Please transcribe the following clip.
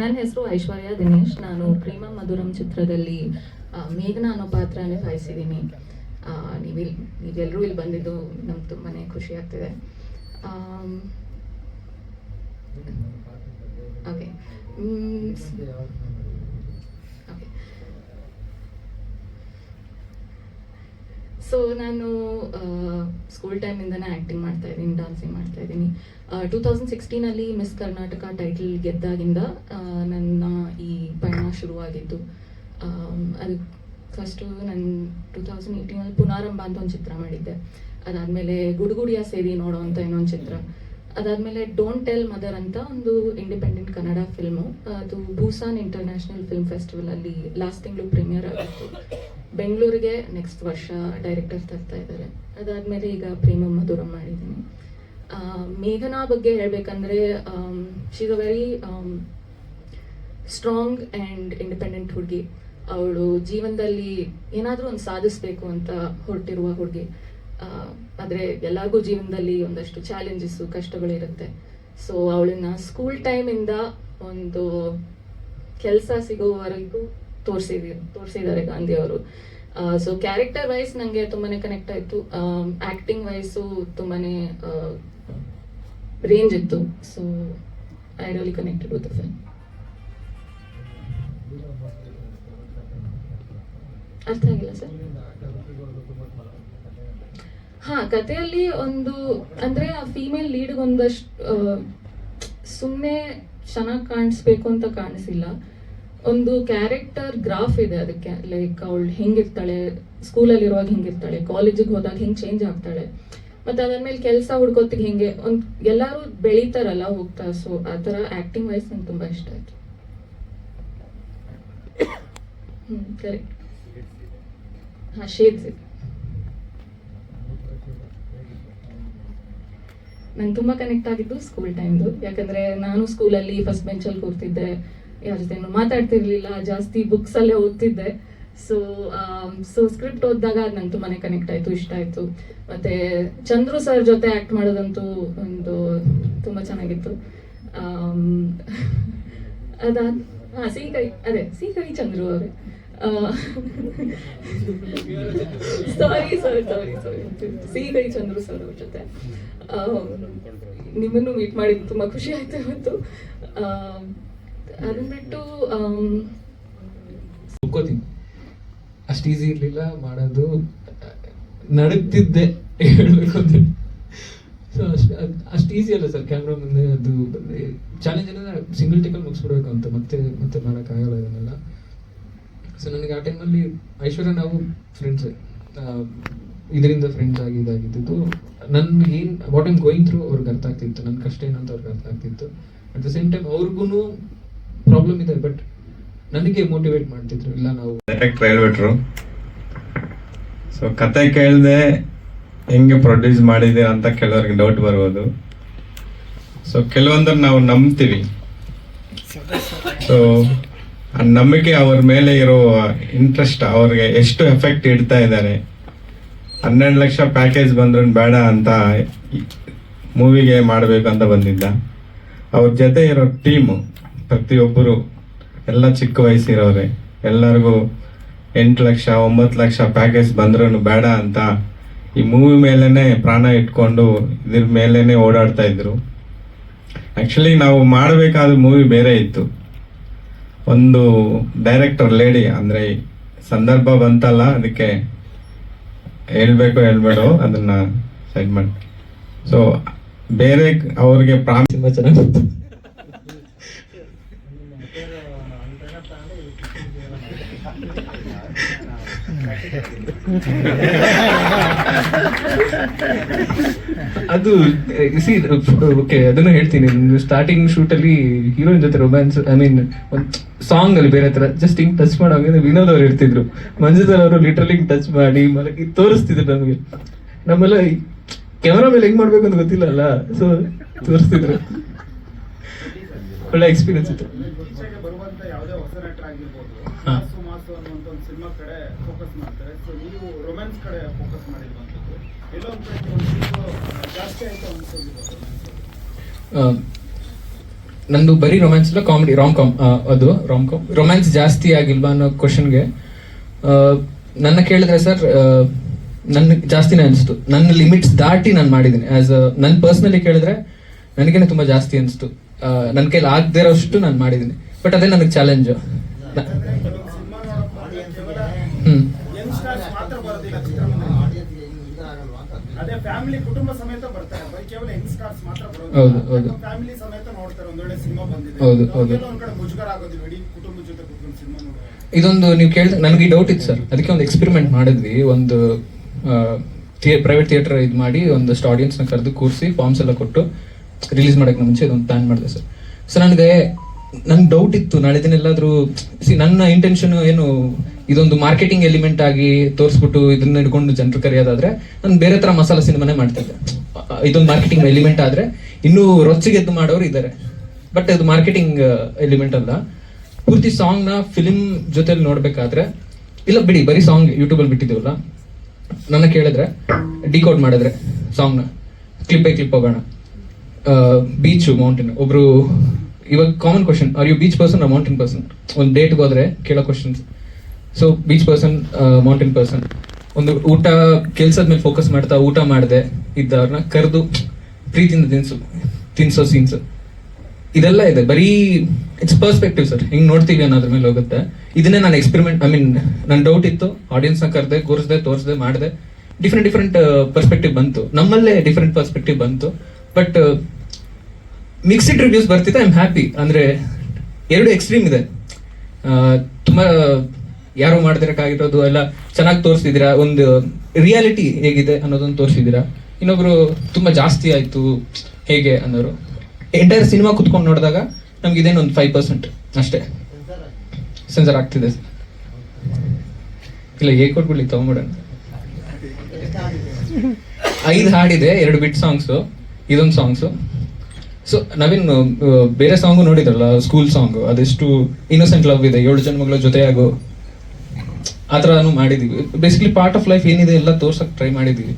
ನನ್ನ ಹೆಸರು ಐಶ್ವರ್ಯ ದಿನೇಶ್. ನಾನು ಪ್ರೇಮ ಮಧುರಂ ಚಿತ್ರದಲ್ಲಿ ಮೇಘನಾ ಅನ್ನೋ ಪಾತ್ರ ನಿಭಾಯಿಸಿದ್ದೀನಿ ನೀವಿಲ್ಲಿ ನೀವೆಲ್ಲರೂ ಇಲ್ಲಿ ಬಂದಿದ್ದು ನಮ್ಗೆ ತುಂಬಾ ಖುಷಿ ಆಗ್ತಿದೆ. ಓಕೆ. ಸೊ ನಾನು ಸ್ಕೂಲ್ ಟೈಮಿಂದನೇ ಆ್ಯಕ್ಟಿಂಗ್ ಮಾಡ್ತಾ ಇದ್ದೀನಿ ಡಾನ್ಸಿಂಗ್ ಮಾಡ್ತಾ ಇದ್ದೀನಿ. ಟೂ ತೌಸಂಡ್ ಸಿಕ್ಸ್ಟೀನಲ್ಲಿ ಮಿಸ್ ಕರ್ನಾಟಕ ಟೈಟಲ್ ಗೆದ್ದಾಗಿಂದ ನನ್ನ ಈ ಪಯಣ ಶುರುವಾಗಿದ್ದು. ಅದು ಫಸ್ಟು ನಾನು ಟೂ ತೌಸಂಡ್ ಏಯ್ಟೀನಲ್ಲಿ ಪುನಾರಂಭ ಅಂತ ಒಂದು ಚಿತ್ರ ಮಾಡಿದ್ದೆ. ಅದಾದಮೇಲೆ ಗುಡುಗುಡಿಯ ಸೇರಿ ನೋಡೋ ಅಂತ ಇನ್ನೊಂದು ಚಿತ್ರ. ಅದಾದಮೇಲೆ ಡೋಂಟ್ ಟೆಲ್ ಮದರ್ ಅಂತ ಒಂದು ಇಂಡಿಪೆಂಡೆಂಟ್ ಕನ್ನಡ ಫಿಲ್ಮು ಅದು ಭೂಸಾನ್ ಇಂಟರ್ನ್ಯಾಷನಲ್ ಫಿಲ್ಮ್ ಫೆಸ್ಟಿವಲಲ್ಲಿ ಲಾಸ್ಟ್ ತಿಂಗಳು ಪ್ರೀಮಿಯರ್ ಆಗಿತ್ತು. ಬೆಂಗಳೂರಿಗೆ ನೆಕ್ಸ್ಟ್ ವರ್ಷ ಡೈರೆಕ್ಟರ್ ತರ್ತಾ ಇದ್ದಾರೆ. ಅದಾದಮೇಲೆ ಈಗ ಪ್ರೇಮ ಮಧುರಂ ಮಾಡಿದ್ದೀನಿ ಮೇಘನಾ ಬಗ್ಗೆ ಹೇಳಬೇಕಂದ್ರೆ she's a very strong and independent ಹುಡುಗಿ. ಅವಳು ಜೀವನದಲ್ಲಿ ಏನಾದರೂ ಒಂದು ಸಾಧಿಸ್ಬೇಕು ಅಂತ ಹೊರಟಿರುವ ಹುಡುಗಿ. ಆದರೆ ಎಲ್ಲರಿಗೂ ಜೀವನದಲ್ಲಿ ಒಂದಷ್ಟು ಚಾಲೆಂಜಸ್ಸು ಕಷ್ಟಗಳಿರುತ್ತೆ. ಸೊ ಅವಳನ್ನ ಸ್ಕೂಲ್ ಟೈಮಿಂದ ಒಂದು ಕೆಲಸ ಸಿಗೋವರೆಗೂ ತೋರಿಸಿದ, ತೋರಿಸಿದ್ದಾರೆ ಗಾಂಧಿ ಅವರು. ಸೊ ಕ್ಯಾರೆಕ್ಟರ್ ವೈಸ್ ನನಗೆ ತುಂಬಾನೇ ಕನೆಕ್ಟ್ ಆಯಿತು. ಆ್ಯಕ್ಟಿಂಗ್ ವೈಸು ತುಂಬಾನೇ ರೇಂಜ್ ಇತ್ತು. So I really connected with the film ಅರ್ಥ ಆಗಿಲ್ಲ ಸರ್ ಹಾ ಕಥೆಯಲ್ಲಿ ಒಂದು, ಅಂದ್ರೆ ಆ ಫೀಮೇಲ್ ಲೀಡ್ ಒಂದಷ್ಟು ಸುಮ್ಮನೆ ಚೆನ್ನಾಗಿ ಕಾಣಿಸ್ಬೇಕು ಅಂತ ಕಾಣಿಸಿಲ್ಲ. ಒಂದು ಕ್ಯಾರೆಕ್ಟರ್ ಗ್ರಾಫ್ ಇದೆ ಅದಕ್ಕೆ ಲೈಕ್ ಅವಳು ಹೆಂಗಿರ್ತಾಳೆ ಸ್ಕೂಲಲ್ಲಿ ಇರುವಾಗ ಹೆಂಗಿರ್ತಾಳೆ ಕಾಲೇಜಿಗೆ ಹೋದಾಗ ಹೆಂಗೆ ಚೇಂಜ್ ಆಗ್ತಾಳೆ. ಮತ್ತೆ ಅದಾದ್ಮೇಲೆ ಕೆಲಸ ಹುಡ್ಕೋತಿಗೆ ಹೆಂಗೆ, ಒಂದು ಎಲ್ಲರೂ ಬೆಳೀತಾರಲ್ಲ ಹೋಗ್ತಾ ಸೊ ಆ ಥರ ಆ್ಯಕ್ಟಿಂಗ್ ವೈಸ್ ನಂಗೆ ತುಂಬಾ ಇಷ್ಟ ಆಯ್ತು. ಹ್ಮ್ ಕರೆಕ್ಟ್ ಹಾಂ ಶೇಡ್ಸ್ ಇದೆ. ನಂಗೆ ತುಂಬ ಕನೆಕ್ಟ್ ಆಗಿದ್ದು ಸ್ಕೂಲ್ ಟೈಮ್ದು ಯಾಕಂದ್ರೆ ನಾನು ಸ್ಕೂಲಲ್ಲಿ ಫಸ್ಟ್ ಬೆಂಚಲ್ಲಿ ಕೂರ್ತಿದ್ದೆ. ಯಾರ ಜೊತೆನೂ ಮಾತಾಡ್ತಿರ್ಲಿಲ್ಲ, ಜಾಸ್ತಿ ಬುಕ್ಸಲ್ಲೇ ಓದ್ತಿದ್ದೆ. ಸೊ ಸೊ ಸ್ಕ್ರಿಪ್ಟ್ ಓದಿದಾಗ ಅದು ನಂಗೆ ತುಂಬಾನೇ ಕನೆಕ್ಟ್ ಆಯ್ತು, ಇಷ್ಟ ಆಯ್ತು. ಮತ್ತೆ ಚಂದ್ರು ಸರ್ ಜೊತೆ ಆಕ್ಟ್ ಮಾಡೋದಂತೂ ಒಂದು ತುಂಬ ಚೆನ್ನಾಗಿತ್ತು. ಅದಾದ, ಹಾಂ ಸಿಹಿ ಕೈ ಅದೇ ಸಿಹಿಕೈ ಚಂದ್ರು ಅವರೇ. Sorry sir sorry sorry Sihikahi Chandru sir ಅವ್ರ ಜೊತೆ. ನಿಮ್ಮನ್ನು ಮೀಟ್ ಮಾಡಿ ತುಂಬಾ ಖುಷಿ ಆಯ್ತು ಇವತ್ತು. ಆಮ್, ಅದನ್ನ ಬಿಟ್ಟು ಒಪ್ಕೋತೀನಿ ಅಷ್ಟು ಈಸಿ ಇರಲಿಲ್ಲ ಮಾಡೋದು. ನಡುತ್ತಿದ್ದೆ ಹೇಳಬೇಕು ಅಂದರೆ. ಸೊ ಅಷ್ಟು ಅಷ್ಟು ಈಸಿ ಅಲ್ಲ ಸರ್ ಕ್ಯಾಮ್ರಾ ಮುಂದೆ ಅದು ಚಾಲೆಂಜ್ ಏನಂದ್ರೆ ಸಿಂಗಲ್ ಟೇಕಲ್ಲಿ ಮುಗಿಸ್ಬಿಡ್ಬೇಕು ಅಂತ ಮತ್ತೆ ಮತ್ತೆ ಮಾಡೋಕ್ಕಾಗಲ್ಲ ಇದನ್ನೆಲ್ಲ. ಸೊ ನನಗೆ ಆ ಟೈಮಲ್ಲಿ ಐಶ್ವರ್ಯ ನಾವು ಫ್ರೆಂಡ್ಸ್ ಇದರಿಂದ ಫ್ರೆಂಡ್ಸ್ ಆಗಿ ಇದಾಗಿದ್ದು ಏನ್ ವಾಟ್ ಐಮ್ ಗೋಯಿಂಗ್ ಥ್ರೂ ಅವ್ರಿಗೆ ಅರ್ಥ ಆಗ್ತಿತ್ತು. ನನ್ನ ಕಷ್ಟ ಏನು ಅಂತ ಅವ್ರಿಗೆ ಅರ್ಥ ಆಗ್ತಿತ್ತು. ಅಟ್ ದ ಸೇಮ್ ಟೈಮ್ ಅವ್ರಿಗೂ ಪ್ರಾಬ್ಲಮ್ ಇದೆ ಬಟ್ ನನಗೆ ಮೋಟಿವೇಟ್ ಮಾಡ್ತಿದ್ರು. ಇಲ್ಲ, ನಾವು ಡೈರೆಕ್ಟ್ ಹೇಳ್ಬಿಟ್ರು ಸೊ ಕತೆ ಕೇಳದೆ ಹೆಂಗೆ ಪ್ರೊಡ್ಯೂಸ್ ಮಾಡಿದೆ ಅಂತ ಕೆಲವರಿಗೆ ಡೌಟ್ ಬರ್ಬೋದು ಸೊ ಕೆಲವೊಂದನ್ನು ನಾವು ನಂಬ್ತೀವಿ. ಸೊ ನಂಬಿಕೆ ಅವ್ರ ಮೇಲೆ ಇರೋ ಇಂಟ್ರೆಸ್ಟ್ ಅವ್ರಿಗೆ ಎಷ್ಟು ಎಫೆಕ್ಟ್ ಇಡ್ತಾ ಇದ್ದಾರೆ. ಹನ್ನೆರಡು ಲಕ್ಷ ಪ್ಯಾಕೇಜ್ ಬಂದ್ರು ಬೇಡ ಅಂತ ಮೂವಿಗೆ ಮಾಡಬೇಕು ಅಂತ ಬಂದಿದ್ದ. ಅವ್ರ ಜೊತೆ ಇರೋ ಟೀಮು ಪ್ರತಿಯೊಬ್ಬರು, ಎಲ್ಲ ಚಿಕ್ಕ ವಯಸ್ಸಿರೋರೆ, ಎಲ್ಲರಿಗೂ ಎಂಟು ಲಕ್ಷ, ಒಂಬತ್ತು ಲಕ್ಷ ಪ್ಯಾಕೇಜ್ ಬಂದ್ರೂ ಬೇಡ ಅಂತ ಈ ಮೂವಿ ಮೇಲೇನೆ ಪ್ರಾಣ ಇಟ್ಕೊಂಡು ಇದ್ರ ಮೇಲೇನೆ ಓಡಾಡ್ತಾ ಇದ್ರು. ಆ್ಯಕ್ಚುಲಿ ನಾವು ಮಾಡಬೇಕಾದ ಮೂವಿ ಬೇರೆ ಇತ್ತು. ಒಂದು ಡೈರೆಕ್ಟರ್ ಲೇಡಿ ಅಂದರೆ ಸಂದರ್ಭ ಬಂತಲ್ಲ ಅದಕ್ಕೆ ಹೇಳ್ಬೇಕು ಹೇಳ್ಬೇಡು ಅದನ್ನ ಸೈಡ್ ಮಾಡಿ. ಸೊ ಬೇರೆ ಅವ್ರಿಗೆ ಪ್ರಾಮ್ ತುಂಬ ಚೆನ್ನಾಗಿತ್ತು ಅದು ಸಿ ಓಕೆ ಅದನ್ನು ಹೇಳ್ತೀನಿ. ಸ್ಟಾರ್ಟಿಂಗ್ ಶೂಟ್ ಅಲ್ಲಿ ಹೀರೋಯಿನ್ ಜೊತೆ ರೊಮ್ಯಾನ್ಸ್ ಐ ಮೀನ್ ಒಂದು ಸಾಂಗ್ ಅಲ್ಲಿ ಬೇರೆ ತರ ಜಸ್ಟ್ ಹಿಂಗ್ ಟಚ್ ಮಾಡೋ ವಿನೋದ್ ಅವ್ರು ಇರ್ತಿದ್ರು ಮಂಜುದಲ್ ಅವರು ಲಿಟ್ರಲಿ ಟಚ್ ಮಾಡಿ ಮಲಗಿ ತೋರಿಸ್ತಿದ್ರು ನಮಗೆ. ನಮ್ಮೆಲ್ಲ ಕ್ಯಾಮ್ರಾ ಮೇಲೆ ಹೆಂಗ್ ಮಾಡ್ಬೇಕು ಅಂತ ಗೊತ್ತಿಲ್ಲ ಅಲ್ಲ ಸೊ ತೋರಿಸ್ತಿದ್ರು. ಒಳ್ಳೆ ಎಕ್ಸ್ಪೀರಿಯನ್ಸ್ ಇತ್ತು. ಕಡೆ ಫೋಕಸ್ ಮಾಡ್ತಾರೆ. ಸೊ ನೀವು ರೊಮ್ಯಾನ್ಸ್ ಕಡೆ ಫೋಕಸ್ ನಂದು ಬರೀ ರೊಮ್ಯಾನ್ಸ್ ಇಲ್ಲ ಕಾಮಿಡಿ ರಾಮ್ ಕಾಮ್ ಅದು ರಾಮ್ ಕಾಮ್ ರೊಮ್ಯಾನ್ಸ್ ಜಾಸ್ತಿ ಆಗಿಲ್ವಾ ಅನ್ನೋ ಕ್ವಶನ್ಗೆ ನನ್ನ ಕೇಳಿದ್ರೆ ಸರ್ ನನ್ನ ಜಾಸ್ತಿನೇ ಅನಿಸ್ತು. ನನ್ನ ಲಿಮಿಟ್ಸ್ ದಾಟಿ ನಾನು ಮಾಡಿದ್ದೀನಿ. ಆಸ್ ನನ್ನ ಪರ್ಸ್ನಲಿ ಕೇಳಿದ್ರೆ ನನಗೇನೆ ತುಂಬ ಜಾಸ್ತಿ ಅನಿಸ್ತು. ನನ್ನ ಕೈಲಿ ಆಗದೆ ಇರೋಷ್ಟು ನಾನು ಮಾಡಿದ್ದೀನಿ. ಬಟ್ ಅದೇ ನನಗೆ ಚಾಲೆಂಜ್ ಯಂಗ್ಸ್ಟರ್ಸ್ ಮಾತ್ರ ಬರೋದಿಲ್ಲ ಚಿತ್ರಮಂದಿರಕ್ಕೆ ಅದೇ ಫ್ಯಾಮಿಲಿ ಕುಟುಂಬ ಸಮೇತ ಬರ್ತಾರೆ. ಬರೀ ಕೇವಲ ಯಂಗ್ಸ್ಟರ್ಸ್ ಮಾತ್ರ ಬರೋದು. ಫ್ಯಾಮಿಲಿ ಸಮೇತ ನೋಡ್ತಾರೆ. ಒಂದೊಳ್ಳೆ ಸಿನಿಮಾ ಬಂದಿದೆ. ಹೌದು, ಹೌದು. ಅವ್ರಿಗೆಲ್ಲ ಒಂದ್ ಕಡೆ ಮುಜುಗರ ಆಗೋದಿಲ್ಲ. ಇಡೀ ಕುಟುಂಬದ ಜೊತೆ ಕುತ್ಕೊಂಡು ಸಿನಿಮಾ ಇದೊಂದು ನೀವು ಕೇಳಿದ್ರೆ ನನಗೆ ಡೌಟ್ ಇತ್ತು ಸರ್. ಅದಕ್ಕೆ ಒಂದು ಎಕ್ಸ್ಪೆರಿಮೆಂಟ್ ಮಾಡಿದ್ವಿ. ಒಂದು ಪ್ರೈವೇಟ್ ಥಿಯೇಟರ್ ಇದು ಮಾಡಿ ಒಂದಷ್ಟು ಆಡಿಯನ್ಸ್ನ ನ ಕರೆದು ಕೂರಿಸಿ ಫಾರ್ಮ್ಸ್ ಎಲ್ಲ ಕೊಟ್ಟು ರಿಲೀಸ್ ಮಾಡೋಕ್ಕೆ ಮುಂಚೆ ಇದೊಂದು ಪ್ಲಾನ್ ಮಾಡಿದೆ ಸರ್. ಸೊ ನನಗೆ ನಂಗೆ ಡೌಟ್ ಇತ್ತು. ನಾಳೆ ದಿನ ಎಲ್ಲಾದರೂ ಸಿ ನನ್ನ ಇಂಟೆನ್ಷನ್ ಏನು ಇದೊಂದು ಮಾರ್ಕೆಟಿಂಗ್ ಎಲಿಮೆಂಟ್ ಆಗಿ ತೋರಿಸ್ಬಿಟ್ಟು ಇದನ್ನ ಹಿಡ್ಕೊಂಡು ಜನರು ಕರೆಯೋದಾದ್ರೆ ನಾನು ಬೇರೆ ತರ ಮಸಾಲ ಸಿನಿಮಾನೇ ಮಾಡ್ತಿದ್ದೆ. ಇದೊಂದು ಮಾರ್ಕೆಟಿಂಗ್ ಎಲಿಮೆಂಟ್ ಆದ್ರೆ ಇನ್ನೂ ರೊಚ್ಚಿಗೆದ್ದು ಮಾಡೋರು ಇದ್ದಾರೆ ಬಟ್ ಅದು ಮಾರ್ಕೆಟಿಂಗ್ ಎಲಿಮೆಂಟ್ ಅಲ್ಲ. ಪೂರ್ತಿ ಸಾಂಗ್ನ ಫಿಲಿಂ ಜೊತೆಲಿ ನೋಡ್ಬೇಕಾದ್ರೆ, ಇಲ್ಲ ಬಿಡಿ, ಬರೀ ಸಾಂಗ್ ಯೂಟ್ಯೂಬ್ ಅಲ್ಲಿ ಬಿಟ್ಟಿದ್ದೀವಲ್ಲ? ನನ್ನ ಕೇಳಿದ್ರೆ ಡಿಕೋಡ್ ಮಾಡಿದ್ರೆ ಸಾಂಗ್ನ. ಕ್ಲಿಪ್ ಬೈ ಕ್ಲಿಪ್ ಹೋಗೋಣ. ಬೀಚ್ ಮೌಂಟೇನ್ ಒಬ್ರು, ಇವಾಗ common question are you beach person mountain person ಒಂದು ಡೇಟ್ಗೆ ಹೋದ್ರೆ ಕೇಳೋ questions so beach person mountain person ಒಂದು ಊಟ, ಕೆಲ್ಸದ ಮೇಲೆ ಫೋಕಸ್ ಮಾಡ್ತಾ ಊಟ ಮಾಡಿದೆ ಇದ್ದವ್ರನ್ನ ಕರೆದು ಪ್ರೀತಿಯಿಂದ ತಿನ್ಸು, ತಿನ್ಸೋ ಸೀನ್ಸ್ ಇದೆಲ್ಲ ಇದೆ. ಬರೀ ಇಟ್ಸ್ ಪರ್ಸ್ಪೆಕ್ಟಿವ್ ಸರ್. ಹಿಂಗ್ ನೋಡ್ತೀವಿ ಅನ್ನೋದ್ರ ಮೇಲೆ ಹೋಗುತ್ತೆ. ಇದನ್ನೇ ನಾನು ಎಕ್ಸ್ಪೆರಿಮೆಂಟ್ ಐ ಮೀನ್ ನನ್ನ ಡೌಟ್ ಇತ್ತು. ಆಡಿಯನ್ಸ್ನ ಕರೆದೆ, ಕೂರಿಸ್ದೆ, ತೋರಿಸ್ದೆ, ಮಾಡಿದೆ. ಡಿಫ್ರೆಂಟ್ ಡಿಫ್ರೆಂಟ್ ಪರ್ಸ್ಪೆಕ್ಟಿವ್ ಬಂತು. ನಮ್ಮಲ್ಲೇ ಡಿಫ್ರೆಂಟ್ ಪರ್ಸ್ಪೆಕ್ಟಿವ್ ಬಂತು. ಬಟ್ ಮಿಕ್ಸ್ಡ್ ರಿವ್ಯೂಸ್ ಬರ್ತಿದೆ. ಐ ಆಮ್ ಹ್ಯಾಪಿ ಅಂದರೆ ಎರಡು ಎಕ್ಸ್ಟ್ರೀಮ್ ಇದೆ. ತುಂಬ ತುಂಬಾ ಯಾರು ಮಾಡ್ದಿರಕ್ಕಾಗಿರೋದು ಎಲ್ಲ ಚೆನ್ನಾಗಿ ತೋರಿಸಿದಿರಾ ಒಂದು ರಿಯಾಲಿಟಿ ಹೇಗಿದೆ ಅನ್ನೋದನ್ನ ತೋರಿಸಿದಿರಾ ಇನ್ನೊಬ್ರು ತುಂಬಾ ಜಾಸ್ತಿ ಆಯ್ತು, ಹೇಗೆ ಅನ್ನೋರು. ಎಂಟೈರ್ ಸಿನಿಮಾ ಕುತ್ಕೊಂಡು ನೋಡಿದಾಗ ನಮ್ಗೆ ಇದೇನು ಒಂದು ಫೈವ್ ಪರ್ಸೆಂಟ್ ಅಷ್ಟೇ. ಸೆನ್ಸರ್ ಆಗ್ತಿದೆ. ಇಲ್ಲ, ಹೇಗೆ ಕೊಟ್ಬಿಡ್ಲಿ, ತಗೊಂಬಿಡೋಣ. ಐದು ಹಾಡಿದೆ, ಎರಡು ಬಿಟ್ ಸಾಂಗ್ಸು ಇದೊಂದು ಸಾಂಗ್ಸು ಸೊ ನವೀನ್, ಬೇರೆ ಸಾಂಗು ನೋಡಿದ್ರಲ್ಲ ಸ್ಕೂಲ್ ಸಾಂಗ್ ಅದೆಷ್ಟು ಇನ್ನೋಸೆಂಟ್ ಲವ್ ಇದೆ, ಏಳು ಜನ್ಮಗಳ ಜೊತೆಯಾಗೋ ಆ ಥರನೂ ಮಾಡಿದೀವಿ ಬೇಸಿಕಲಿ ಪಾರ್ಟ್ ಆಫ್ ಲೈಫ್ ಏನಿದೆ ಎಲ್ಲ ತೋರ್ಸಕ್ಕೆ ಟ್ರೈ ಮಾಡಿದೀವಿ